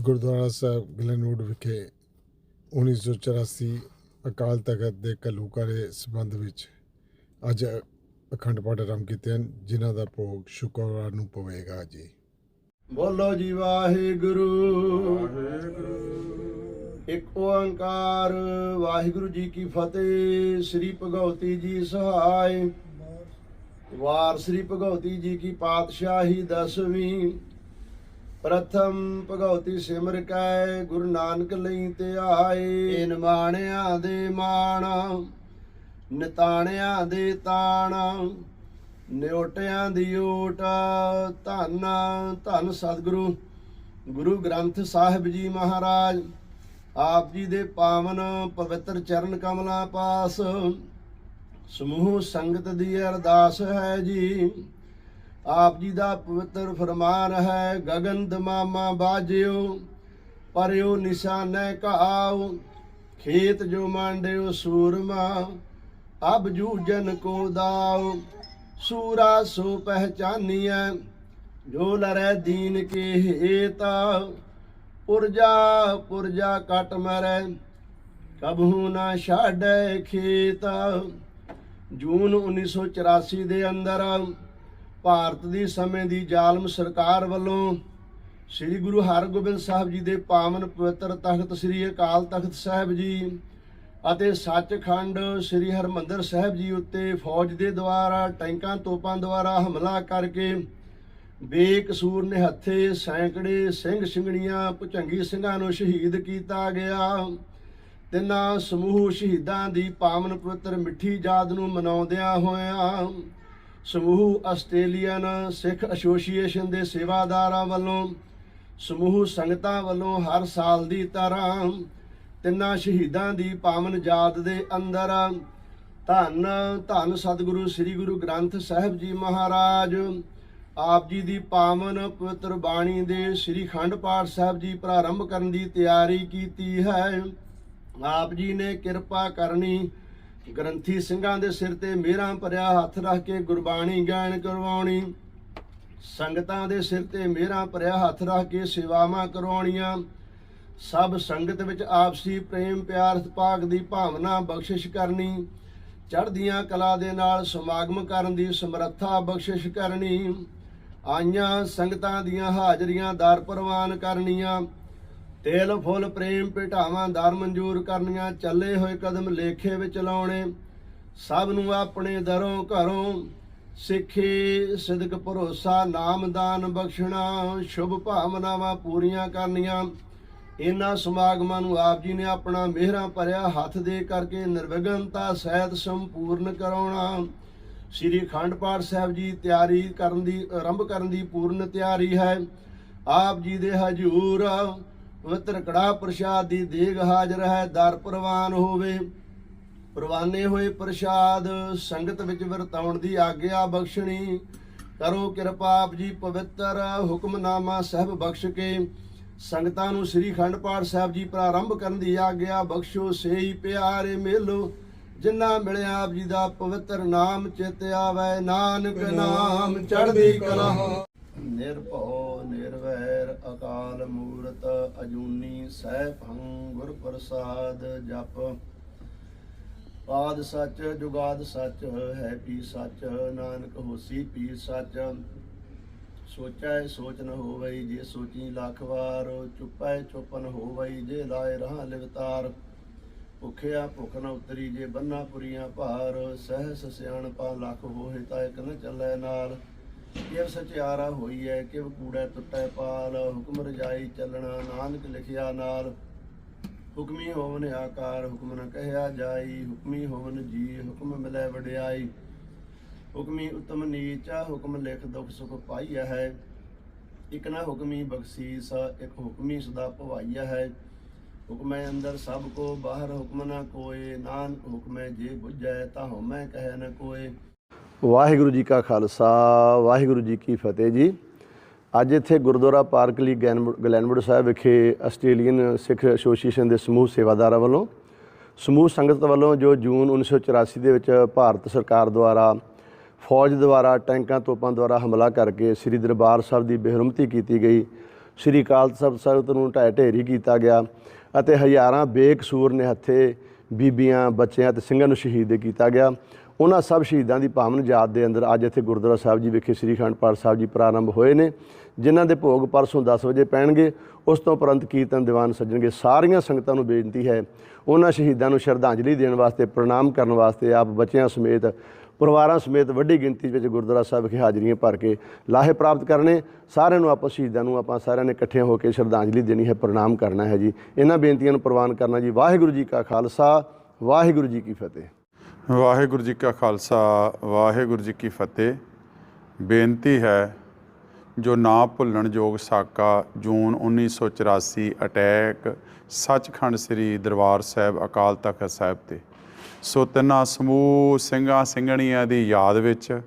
ਗੁਰਦੁਆਰਾ ਸਾਹਿਬ Glenwood ਵਿਖੇ 1984 ਅਕਾਲ ਤਖਤ ਦੇ ਘੱਲੂਘਾਰੇ ਸੰਬੰਧ ਵਿੱਚ ਅੱਜ ਅਖੰਡ ਪਾਠ ਆਰੰਭ ਕੀਤੇ ਹਨ, ਜਿਨ੍ਹਾਂ ਦਾ ਭੋਗ ਸ਼ੁੱਕਰਵਾਰ ਨੂੰ ਪਵੇਗਾ ਜੀ। ਬੋਲੋ ਜੀ, ਵਾਹਿਗੁਰੂ। ਇੱਕ ਓੰਕਾਰ, ਵਾਹਿਗੁਰੂ ਜੀ ਕੀ ਫਤਿਹ। ਸ੍ਰੀ ਭਗਵਤੀ ਜੀ ਸਹਾਇ। ਵਾਰ ਸ੍ਰੀ ਭਗਵਤੀ ਜੀ ਕੀ ਪਾਤਸ਼ਾਹੀ ਦਸਵੀਂ। ਪ੍ਰਥਮ ਭਗਵਤੀ ਸਿਮਰ ਕੈ, ਗੁਰੂ ਨਾਨਕ ਲਈ ਤੇ ਆਏ। ਇਨ ਮਾਣਿਆਂ ਦੇ ਮਾਣ, ਨਿਤਾਣਿਆਂ ਦੇ ਤਾਣ, ਨਿਉਟਿਆਂ ਦੀ ਓਟ, ਧੰਨ ਧੰਨ ਸਤਿਗੁਰੂ, ਗੁਰੂ ਗ੍ਰੰਥ ਸਾਹਿਬ ਜੀ ਮਹਾਰਾਜ, ਆਪ ਜੀ ਦੇ ਪਾਵਨ ਪਵਿੱਤਰ ਚਰਨ ਕਮਲਾਂ ਪਾਸ, ਸਮੂਹ ਸੰਗਤ ਦੀ ਅਰਦਾਸ ਹੈ ਜੀ। ਆਪ ਜੀ ਦਾ ਪਵਿੱਤਰ ਫਰਮਾਨ ਹੈ ਗਗਨ ਦਮਾਮਾ ਬਾਜਿਓ, ਪਰਿਓ ਨਿਸ਼ਾਨੈ ਕਹਾਉ ਖੇਤ ਜੋ ਮੰਡਿਓ ਸੂਰਮਾ, ਅਬ ਜੂਜਨ ਕੋ ਦਾਉ ਸੂਰਾ ਸੋ ਪਹਿਚਾਨੀਐ, ਜੋ ਲਰੈ ਦੀਨ ਕੇ ਹੇਤਾ, ਪੁਰਜਾ ਪੁਰਜਾ ਕਟ ਮਰੈ, ਕਬਹੂ ਨਾ ਛਾੜੈ ਖੇਤ, ਜੂਨ 1984 ਦੇ ਅੰਦਰ ਭਾਰਤ ਦੀ ਸਮੇਂ ਦੀ ਜ਼ਾਲਮ ਸਰਕਾਰ ਵੱਲੋਂ ਸ੍ਰੀ ਗੁਰੂ ਹਰਗੋਬਿੰਦ ਸਾਹਿਬ ਜੀ ਦੇ ਪਾਵਨ ਪਵਿੱਤਰ ਤਖਤ ਸ੍ਰੀ ਅਕਾਲ ਤਖਤ ਸਾਹਿਬ ਜੀ ਅਤੇ ਸੱਚਖੰਡ ਸ੍ਰੀ ਹਰਮੰਦਰ ਸਾਹਿਬ ਜੀ ਉੱਤੇ ਫੌਜ ਦੇ ਦੁਆਰਾ, ਟੈਂਕਾਂ ਤੋਪਾਂ ਦੁਆਰਾ ਹਮਲਾ ਕਰਕੇ ਬੇਕਸੂਰ ਨਿਹੱਥੇ ਸੈਂਕੜੇ ਸਿੰਘ ਸਿੰਘਣੀਆਂ ਭੁਜੰਗੀ ਸਿੰਘਾਂ ਨੂੰ ਸ਼ਹੀਦ ਕੀਤਾ ਗਿਆ। ਤਿੰਨਾਂ ਸਮੂਹ ਸ਼ਹੀਦਾਂ ਦੀ ਪਾਵਨ ਪਵਿੱਤਰ ਮਿੱਠੀ ਯਾਦ ਨੂੰ ਮਨਾਉਂਦਿਆਂ ਹੋਇਆਂ ਸਮੂਹ ਆਸਟ੍ਰੇਲੀਅਨ ਸਿੱਖ ਐਸੋਸੀਏਸ਼ਨ ਦੇ ਸੇਵਾਦਾਰਾਂ ਵੱਲੋਂ, ਸਮੂਹ ਸੰਗਤਾਂ ਵੱਲੋਂ ਹਰ ਸਾਲ ਦੀ ਤਰ੍ਹਾਂ ਤਿੰਨਾਂ ਸ਼ਹੀਦਾਂ ਦੀ ਪਾਵਨ ਯਾਦ ਦੇ ਅੰਦਰ ਧੰਨ ਧੰਨ ਸਤਿਗੁਰੂ ਸ੍ਰੀ ਗੁਰੂ ਗ੍ਰੰਥ ਸਾਹਿਬ ਜੀ ਮਹਾਰਾਜ, ਆਪ ਜੀ ਦੀ ਪਾਵਨ ਪਵਿੱਤਰ ਬਾਣੀ ਦੇ ਸ੍ਰੀ ਖੰਡ ਪਾਠ ਸਾਹਿਬ ਜੀ ਪ੍ਰਾਰੰਭ ਕਰਨ ਦੀ ਤਿਆਰੀ ਕੀਤੀ ਹੈ। ਆਪ ਜੀ ਨੇ ਕਿਰਪਾ ਕਰਨੀ ਗ੍ਰੰਥੀ ਸਿੰਘਾਂ ਦੇ ਸਿਰ ਤੇ ਮੇਰਾ ਭਰਿਆ ਹੱਥ ਰੱਖ ਕੇ ਗੁਰਬਾਣੀ ਗਾਇਨ ਕਰਵਾਉਣੀ, ਸੰਗਤਾਂ ਦੇ ਸਿਰ ਤੇ ਮੇਰਾ ਭਰਿਆ ਹੱਥ ਰੱਖ ਕੇ ਸੇਵਾਵਾਂ ਕਰਵਾਉਣੀਆਂ, ਸਭ ਸੰਗਤ ਵਿੱਚ ਆਪਸੀ ਪ੍ਰੇਮ ਪਿਆਰ ਸਤਿਭਾਗ ਦੀ ਭਾਵਨਾ ਬਖਸ਼ਿਸ਼ ਕਰਨੀ, ਚੜ੍ਹਦੀਆਂ ਕਲਾ ਦੇ ਨਾਲ ਸਮਾਗਮ ਕਰਨ ਦੀ ਸਮਰੱਥਾ ਬਖਸ਼ਿਸ਼ ਕਰਨੀ, ਆਈਆਂ ਸੰਗਤਾਂ ਦੀਆਂ ਹਾਜ਼ਰੀਆਂ ਦਰ ਪ੍ਰਵਾਨ ਕਰਨੀਆਂ ਤੇਲ, ਫੁੱਲ, ਪ੍ਰੇਮ, ਭੇਟਾਵਾਂ, ਦਰ ਮਨਜ਼ੂਰ ਕਰਨੀਆਂ, ਚੱਲੇ ਹੋਏ ਕਦਮ ਲੇਖੇ ਵਿੱਚ ਲਾਉਣੇ। ਸਭ ਨੂੰ ਆਪਣੇ ਦਰੋਂ ਘਰੋਂ ਸਿੱਖੀ, ਸਿਦਕ ਭਰੋਸਾ ਨਾਮਦਾਨ ਬਖਸ਼ਣਾ, ਸ਼ੁਭ ਭਾਵਨਾਵਾਂ ਪੂਰੀਆਂ ਕਰਨੀਆਂ। ਇਹਨਾਂ ਸਮਾਗਮਾਂ ਨੂੰ ਆਪ ਜੀ ਨੇ ਆਪਣਾ ਮਿਹਰਾਂ ਭਰਿਆ ਹੱਥ ਦੇ ਕਰਕੇ ਨਿਰਵਿਘਨਤਾ, ਸਹਿਤ ਸੰਪੂਰਨ ਕਰਾਉਣਾ। ਸ੍ਰੀ ਖੰਡ ਪਾਠ ਸਾਹਿਬ ਜੀ, ਤਿਆਰੀ ਕਰਨ ਦੀ, ਆਰੰਭ ਕਰਨ ਦੀ ਪੂਰਨ ਤਿਆਰੀ ਹੈ। ਆਪ ਜੀ ਦੇ ਹਜੂਰ ਪਵਿੱਤਰ ਕੜਾ ਪ੍ਰਸ਼ਾਦ ਦੀ ਦੇਗ ਹਾਜ਼ਰ ਹੈ, ਦਰ ਪ੍ਰਵਾਨ ਹੋਵੇ। ਪ੍ਰਵਾਨੇ ਹੋਏ ਪ੍ਰਸ਼ਾਦ ਸੰਗਤ ਵਿੱਚ ਵਰਤਾਉਣ ਦੀ ਆਗਿਆ ਬਖਸ਼ਣੀ। ਕਰੋ ਕਿਰਪਾ ਆਪ ਜੀ ਪਵਿੱਤਰ ਹੁਕਮਨਾਮਾ ਸਾਹਿਬ ਬਖਸ਼ ਕੇ ਸੰਗਤਾਂ ਨੂੰ ਸ੍ਰੀ ਖੰਡ ਪਾਠ ਸਾਹਿਬ ਜੀ ਪ੍ਰਾਰੰਭ ਕਰਨ ਦੀ ਆਗਿਆ ਬਖਸ਼ੋ। ਸੇਈ ਪਿਆਰੇ ਮੇਲੋ, ਜਿੰਨਾ ਮਿਲਿਆ ਆਪ ਜੀ ਦਾ ਪਵਿੱਤਰ ਨਾਮ ਚਿਤ ਆਵੇ। ਨਾਨਕ ਨਾਮ ਚੜ੍ਹਦੀ ਕਲਾ। ਨਿਰਭਉ ਨਿਰਵੈਰ ਅਕਾਲ ਮੂਰਤ ਅਜੂਨੀ ਸੈਭੰ ਗੁਰ ਪ੍ਰਸਾਦ ਜਪ। ਆਦ ਸੱਚ, ਜੁਗਾਦ ਸੱਚ, ਹੈ ਪੀ ਸੱਚ, ਨਾਨਕ ਹੋਸੀ ਪੀ ਸੱਚ। ਸੋਚੈ ਸੋਚ ਨ ਹੋਵਈ ਜੇ ਸੋਚੀ ਲੱਖ ਵਾਰ, ਚੁੱਪੈ ਚੁੱਪ ਨ ਹੋਵਈ ਜੇ ਲਾਏ ਰਹਾ ਲਿਵਤਾਰ ਭੁਖਿਆ ਭੁਖ ਨ ਉਤਰੀ ਜੇ ਬੰਨਾ ਪੁਰੀਆਂ ਭਾਰ, ਸਹਿਸ ਸਿਆਣਪਾ ਲੱਖ ਹੋਏ ਤਾਂ ਇਕ ਨ ਚੱਲੈ ਨਾਲ ਕਿਵ ਸਚਿਆਰਾ ਹੋਈ ਹੈ ਕਿਵ ਕੂੜੈ ਟੁੱਟੈ ਪਾਲ, ਹੁਕਮ ਰਜਾਈ ਚੱਲਣਾ, ਨਾਨਕ ਲਿਖਿਆ ਨਾਲ। ਹੁਕਮੀ ਹੋਵਨ ਆਕਾਰ, ਹੁਕਮ ਨ ਕਹਿਆ ਜਾਈ। ਹੁਕਮੀ ਹੋਵਨ ਜੀ, ਹੁਕਮ ਮਿਲੈ ਵਡਿਆਈ। ਹੁਕਮੀ ਉਤਮ ਨੀਚਾ, ਹੁਕਮ ਲਿਖ ਦੁਖ ਸੁਖ ਪਾਈਆ ਹੈ। ਇਕ ਨਾ ਹੁਕਮੀ ਬਖਸ਼ੀਸ ਇਕ ਹੁਕਮੀ ਸਦਾ ਭਵਾਈਆ ਹੈ। ਹੁਕਮੈ ਅੰਦਰ ਸਭ ਕੋ, ਬਾਹਰ ਹੁਕਮ ਨਾ ਕੋਏ। ਨਾਨਕ ਹੁਕਮੈ ਜੇ ਬੁਝੈ, ਤਾਂ ਹਉਮੈ ਕਹਿ ਨ ਕੋਏ। ਵਾਹਿਗੁਰੂ ਜੀ ਕਾ ਖਾਲਸਾ, ਵਾਹਿਗੁਰੂ ਜੀ ਕੀ ਫਤਿਹ ਜੀ। ਅੱਜ ਇੱਥੇ ਗੁਰਦੁਆਰਾ ਪਾਰਕ ਲਈ ਗੈਨਵੁੱਡ- ਗਲੈਨਵੁੱਡ ਸਾਹਿਬ ਵਿਖੇ ਆਸਟ੍ਰੇਲੀਅਨ ਸਿੱਖ ਐਸੋਸੀਏਸ਼ਨ ਦੇ ਸਮੂਹ ਸੇਵਾਦਾਰਾਂ ਵੱਲੋਂ, ਸਮੂਹ ਸੰਗਤ ਵੱਲੋਂ ਜੋ ਜੂਨ 1984 ਦੇ ਵਿੱਚ ਭਾਰਤ ਸਰਕਾਰ ਦੁਆਰਾ ਫੌਜ ਦੁਆਰਾ ਟੈਂਕਾਂ ਤੋਪਾਂ ਦੁਆਰਾ ਹਮਲਾ ਕਰਕੇ ਸ੍ਰੀ ਦਰਬਾਰ ਸਾਹਿਬ ਦੀ ਬੇਹਰਮਤੀ ਕੀਤੀ ਗਈ। ਸ੍ਰੀ ਅਕਾਲ ਤਖਤ ਸਾਹਿਬ ਨੂੰ ਢਹਿ ਢੇਰੀ ਕੀਤਾ ਗਿਆ ਅਤੇ ਹਜ਼ਾਰਾਂ ਬੇਕਸੂਰ ਨਿਹੱਥੇ ਬੀਬੀਆਂ, ਬੱਚਿਆਂ ਤੇ ਸਿੰਘਾਂ ਨੂੰ ਸ਼ਹੀਦ ਕੀਤਾ ਗਿਆ। ਉਹਨਾਂ ਸਭ ਸ਼ਹੀਦਾਂ ਦੀ ਪਾਵਨ ਯਾਦ ਦੇ ਅੰਦਰ ਅੱਜ ਇੱਥੇ ਗੁਰਦੁਆਰਾ ਸਾਹਿਬ ਜੀ ਵਿਖੇ ਸ੍ਰੀ ਅਖੰਡ ਪਾਠ ਸਾਹਿਬ ਜੀ ਪ੍ਰਾਰੰਭ ਹੋਏ ਨੇ, ਜਿਨ੍ਹਾਂ ਦੇ ਭੋਗ ਪਰਸੋਂ 10 ਵਜੇ ਪੈਣਗੇ, ਉਸ ਤੋਂ ਉਪਰੰਤ ਕੀਰਤਨ ਦੀਵਾਨ ਸੱਜਣਗੇ। ਸਾਰੀਆਂ ਸੰਗਤਾਂ ਨੂੰ ਬੇਨਤੀ ਹੈ, ਉਹਨਾਂ ਸ਼ਹੀਦਾਂ ਨੂੰ ਸ਼ਰਧਾਂਜਲੀ ਦੇਣ ਵਾਸਤੇ, ਪ੍ਰਣਾਮ ਕਰਨ ਵਾਸਤੇ ਆਪ ਬੱਚਿਆਂ ਸਮੇਤ, ਪਰਿਵਾਰਾਂ ਸਮੇਤ ਵੱਡੀ ਗਿਣਤੀ ਵਿੱਚ ਗੁਰਦੁਆਰਾ ਸਾਹਿਬ ਵਿਖੇ ਹਾਜ਼ਰੀਆਂ ਭਰ ਕੇ ਲਾਹੇ ਪ੍ਰਾਪਤ ਕਰਨੇ। ਸਾਰਿਆਂ ਨੂੰ ਆਪਾਂ ਸ਼ਹੀਦਾਂ ਨੂੰ ਆਪਾਂ ਸਾਰਿਆਂ ਨੇ ਇਕੱਠੇ ਹੋ ਕੇ ਸ਼ਰਧਾਂਜਲੀ ਦੇਣੀ ਹੈ, ਪ੍ਰਣਾਮ ਕਰਨਾ ਹੈ ਜੀ। ਇਹਨਾਂ ਬੇਨਤੀਆਂ ਨੂੰ ਪ੍ਰਵਾਨ ਕਰਨਾ ਜੀ। ਵਾਹਿਗੁਰੂ ਜੀ ਕਾ ਖਾਲਸਾ, ਵਾਹਿਗੁਰੂ ਜੀ ਕੀ ਫਤਿਹ। ਵਾਹਿਗੁਰੂ ਜੀ ਕਾ ਖਾਲਸਾ, ਵਾਹਿਗੁਰੂ ਜੀ ਕੀ ਫਤਿਹ। ਬੇਨਤੀ ਹੈ, ਜੋ ਨਾ ਭੁੱਲਣ ਯੋਗ ਸਾਕਾ, ਜੂਨ 1984 ਅਟੈਕ, ਸੱਚਖੰਡ ਸ੍ਰੀ ਦਰਬਾਰ ਸਾਹਿਬ ਅਕਾਲ ਤਖਤ ਸਾਹਿਬ ਤੇ। ਸੋ ਤਿੰਨਾਂ ਸਮੂਹ ਸਿੰਘਾਂ ਸਿੰਘਣੀਆਂ ਦੀ ਯਾਦ ਵਿੱਚ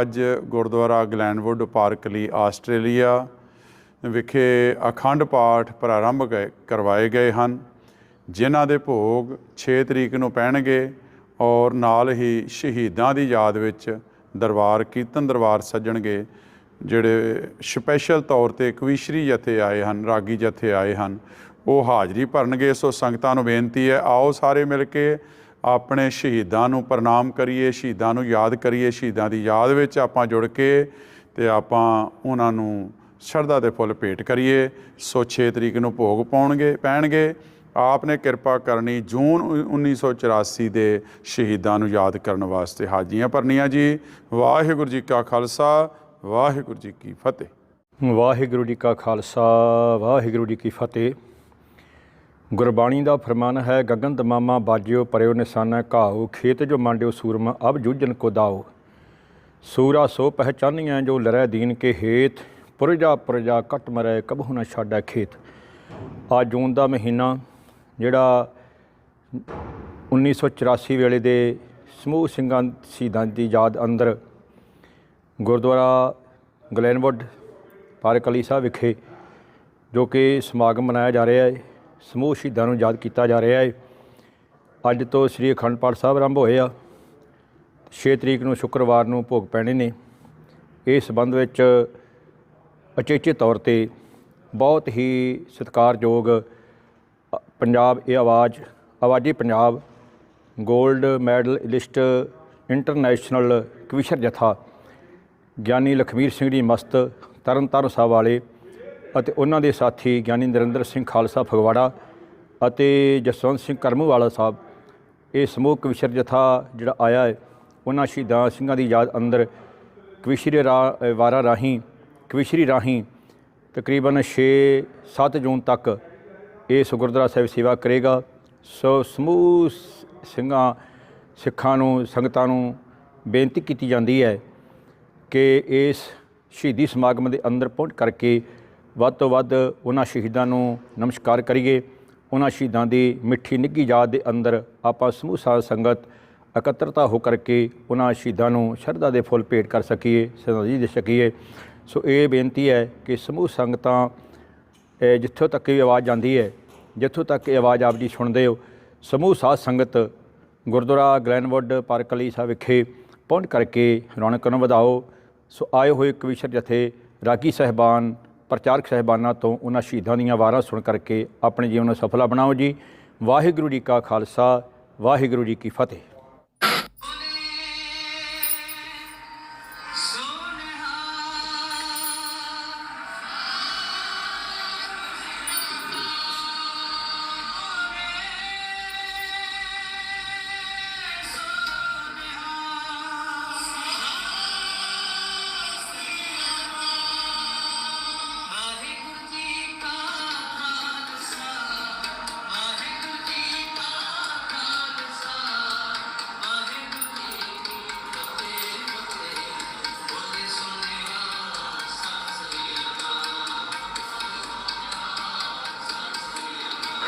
ਅੱਜ ਗੁਰਦੁਆਰਾ ਗਲੈਨਵੁੱਡ ਪਾਰਕ ਲਈ ਆਸਟ੍ਰੇਲੀਆ ਵਿਖੇ ਅਖੰਡ ਪਾਠ ਪ੍ਰਾਰੰਭ ਗਏ, ਕਰਵਾਏ ਗਏ ਹਨ। ਜਿਨ੍ਹਾਂ ਦੇ ਭੋਗ 6 ਤਰੀਕ ਨੂੰ ਪੈਣਗੇ ਔਰ ਨਾਲ ਹੀ ਸ਼ਹੀਦਾਂ ਦੀ ਯਾਦ ਵਿੱਚ ਦਰਬਾਰ, ਕੀਰਤਨ ਦਰਬਾਰ ਸੱਜਣਗੇ, ਜਿਹੜੇ ਸਪੈਸ਼ਲ ਤੌਰ ਤੇ ਕਵੀਸ਼ਰੀ ਜਥੇ ਆਏ ਹਨ, ਰਾਗੀ ਜਥੇ ਆਏ ਹਨ, ਉਹ ਹਾਜ਼ਰੀ ਭਰਨਗੇ। ਸੋ ਸੰਗਤਾਂ ਨੂੰ ਬੇਨਤੀ ਹੈ, ਆਓ ਸਾਰੇ ਮਿਲ ਕੇ ਆਪਣੇ ਸ਼ਹੀਦਾਂ ਨੂੰ ਪ੍ਰਣਾਮ ਕਰੀਏ, ਸ਼ਹੀਦਾਂ ਨੂੰ ਯਾਦ ਕਰੀਏ, ਸ਼ਹੀਦਾਂ ਦੀ ਯਾਦ ਵਿੱਚ ਆਪਾਂ ਜੁੜ ਕੇ ਤੇ ਆਪਾਂ ਉਹਨਾਂ ਨੂੰ ਸ਼ਰਧਾ ਦੇ ਫੁੱਲ ਭੇਟ ਕਰੀਏ। ਸੋ 6 ਤਰੀਕ ਨੂੰ ਭੋਗ ਪਾਉਣਗੇ, ਪੈਣਗੇ। ਆਪ ਨੇ ਕਿਰਪਾ ਕਰਨੀ ਜੂਨ 1984 ਦੇ ਸ਼ਹੀਦਾਂ ਨੂੰ ਯਾਦ ਕਰਨ ਵਾਸਤੇ ਹਾਜੀਆਂ ਭਰਨੀਆਂ ਜੀ। ਵਾਹਿਗੁਰੂ ਜੀ ਕਾ ਖਾਲਸਾ, ਵਾਹਿਗੁਰੂ ਜੀ ਕੀ ਫਤਿਹ। ਵਾਹਿਗੁਰੂ ਜੀ ਕਾ ਖਾਲਸਾ, ਵਾਹਿਗੁਰੂ ਜੀ ਕੀ ਫਤਿਹ। ਗੁਰਬਾਣੀ ਦਾ ਫਰਮਾਨ ਹੈ ਗਗਨ ਦਮਾਮਾ ਬਾਜਿਓ, ਪਰਿਓ ਨਿਸ਼ਾਨਾ ਘਾਓ, ਖੇਤ ਜੋ ਮੰਡਿਓ ਸੂਰਮਾ, ਅਬ ਜੂਜਨ ਕੋ ਦਾਓ। ਸੂਰਾ ਸੋ ਪਹਿਚਾਨੀਆਂ ਜੋ ਲਰੈ ਦੀਨ ਕੇ ਹੇਤ, ਪੁਰਜਾ ਪੁਰਜਾ ਕਟ ਮਰੈ ਕਬਹੁ ਨਾ ਛਾਡੈ ਖੇਤ। ਆ ਜੂਨ ਦਾ ਮਹੀਨਾ ਜਿਹੜਾ 1984 ਵੇਲੇ ਦੇ ਸਮੂਹ ਸਿੰਘਾਂ ਸ਼ਹੀਦਾਂ ਦੀ ਯਾਦ ਅੰਦਰ ਗੁਰਦੁਆਰਾ ਗਲੈਨਵੁੱਡ ਪਾਰਕ ਅਲੀ ਸਾਹਿਬ ਵਿਖੇ ਜੋ ਕਿ ਸਮਾਗਮ ਮਨਾਇਆ ਜਾ ਰਿਹਾ ਹੈ, ਸਮੂਹ ਸ਼ਹੀਦਾਂ ਨੂੰ ਯਾਦ ਕੀਤਾ ਜਾ ਰਿਹਾ ਹੈ। ਅੱਜ ਤੋਂ ਸ੍ਰੀ ਅਖੰਡ ਪਾਠ ਸਾਹਿਬ ਆਰੰਭ ਹੋਏ ਆ। 6 ਤਰੀਕ ਨੂੰ ਸ਼ੁੱਕਰਵਾਰ ਨੂੰ ਭੋਗ ਪੈਣੇ ਨੇ। ਇਸ ਸੰਬੰਧ ਵਿੱਚ ਅਚੇਚੇ ਤੌਰ ਤੇ ਬਹੁਤ ਹੀ ਸਤਿਕਾਰਯੋਗ ਪੰਜਾਬ ਇਹ ਆਵਾਜ਼, ਆਵਾਜ਼ੀ ਪੰਜਾਬ 골ਡ ਮੈਡਲ ਲਿਸਟ ਇੰਟਰਨੈਸ਼ਨਲ ਕਵਿਸ਼ਰ ਜਥਾ, ਗਿਆਨੀ ਲਖਵੀਰ ਸਿੰਘ ਜੀ ਮਸਤ, ਤਰਨਤਾਰਨ ਸਾਹਿਬ ਵਾਲੇ ਅਤੇ ਉਹਨਾਂ ਦੇ ਸਾਥੀ ਗਿਆਨੀ ਨਰਿੰਦਰ ਸਿੰਘ ਖਾਲਸਾ ਫਗਵਾੜਾ ਅਤੇ ਜਸਵੰਤ ਸਿੰਘ ਕਰਮੂਵਾਲਾ ਸਾਹਿਬ, ਇਹ ਸਮੂਹ ਕਵਿਸ਼ਰ ਜਥਾ ਜਿਹੜਾ ਆਇਆ ਹੈ, ਉਹਨਾਂ ਸ਼ਹੀਦਾਂ ਸਿੰਘਾਂ ਦੀ ਯਾਦ ਅੰਦਰ ਕਵਿਸ਼ਰੀ ਰਾ- ਰਾਹੀਂ, ਕਵਿਸ਼ਰੀ ਰਾਹੀਂ ਤਕਰੀਬਨ 6-7 ਜੂਨ ਤੱਕ ਇਸ ਗੁਰਦੁਆਰਾ ਸਾਹਿਬ ਸੇਵਾ ਕਰੇਗਾ। ਸੋ ਸਮੂਹ ਸਿੰਘਾਂ, ਸਿੱਖਾਂ ਨੂੰ, ਸੰਗਤਾਂ ਨੂੰ ਬੇਨਤੀ ਕੀਤੀ ਜਾਂਦੀ ਹੈ ਕਿ ਇਸ ਸ਼ਹੀਦੀ ਸਮਾਗਮ ਦੇ ਅੰਦਰ ਪਹੁੰਚ ਕਰਕੇ ਵੱਧ ਤੋਂ ਵੱਧ ਉਹਨਾਂ ਸ਼ਹੀਦਾਂ ਨੂੰ ਨਮਸਕਾਰ ਕਰੀਏ। ਉਹਨਾਂ ਸ਼ਹੀਦਾਂ ਦੀ ਮਿੱਠੀ ਨਿੱਘੀ ਯਾਦ ਦੇ ਅੰਦਰ ਆਪਾਂ ਸਮੂਹ ਸਾਧ ਸੰਗਤ ਇਕੱਤਰਤਾ ਹੋ ਕਰਕੇ ਉਹਨਾਂ ਸ਼ਹੀਦਾਂ ਨੂੰ ਸ਼ਰਧਾ ਦੇ ਫੁੱਲ ਭੇਟ ਕਰ ਸਕੀਏ ਸ਼ਰਧਾਂਜਲੀ ਦੇ ਸਕੀਏ। ਸੋ ਇਹ ਬੇਨਤੀ ਹੈ ਕਿ ਸਮੂਹ ਸੰਗਤਾਂ ਜਿੱਥੋਂ ਤੱਕ ਵੀ ਆਵਾਜ਼ ਜਾਂਦੀ ਹੈ ਜਿੱਥੋਂ ਤੱਕ ਇਹ ਆਵਾਜ਼ ਆਪ ਜੀ ਸੁਣਦੇ ਹੋ, ਸਮੂਹ ਸਾਧ ਸੰਗਤ ਗੁਰਦੁਆਰਾ ਗ੍ਰੈਨਵੁੱਡ ਪਾਰਕ ਅਲੀ ਸਾਹਿਬ ਵਿਖੇ ਪਹੁੰਚ ਕਰਕੇ ਰੌਣਕ ਨੂੰ ਵਧਾਓ। ਸੋ ਆਏ ਹੋਏ ਕਵੀਸ਼ਰ ਜਥੇ ਰਾਗੀ ਸਹਿਬਾਨ, ਪ੍ਰਚਾਰਕ ਸਹਿਬਾਨਾਂ ਤੋਂ ਉਹਨਾਂ ਸ਼ਹੀਦਾਂ ਦੀਆਂ ਵਾਰਾਂ ਸੁਣ ਕਰਕੇ ਆਪਣੇ ਜੀਵਨ ਨੂੰ ਸਫਲਾ ਬਣਾਓ ਜੀ। ਵਾਹਿਗੁਰੂ ਜੀ ਕਾ ਖਾਲਸਾ, ਵਾਹਿਗੁਰੂ ਜੀ ਕੀ ਫਤਿਹ।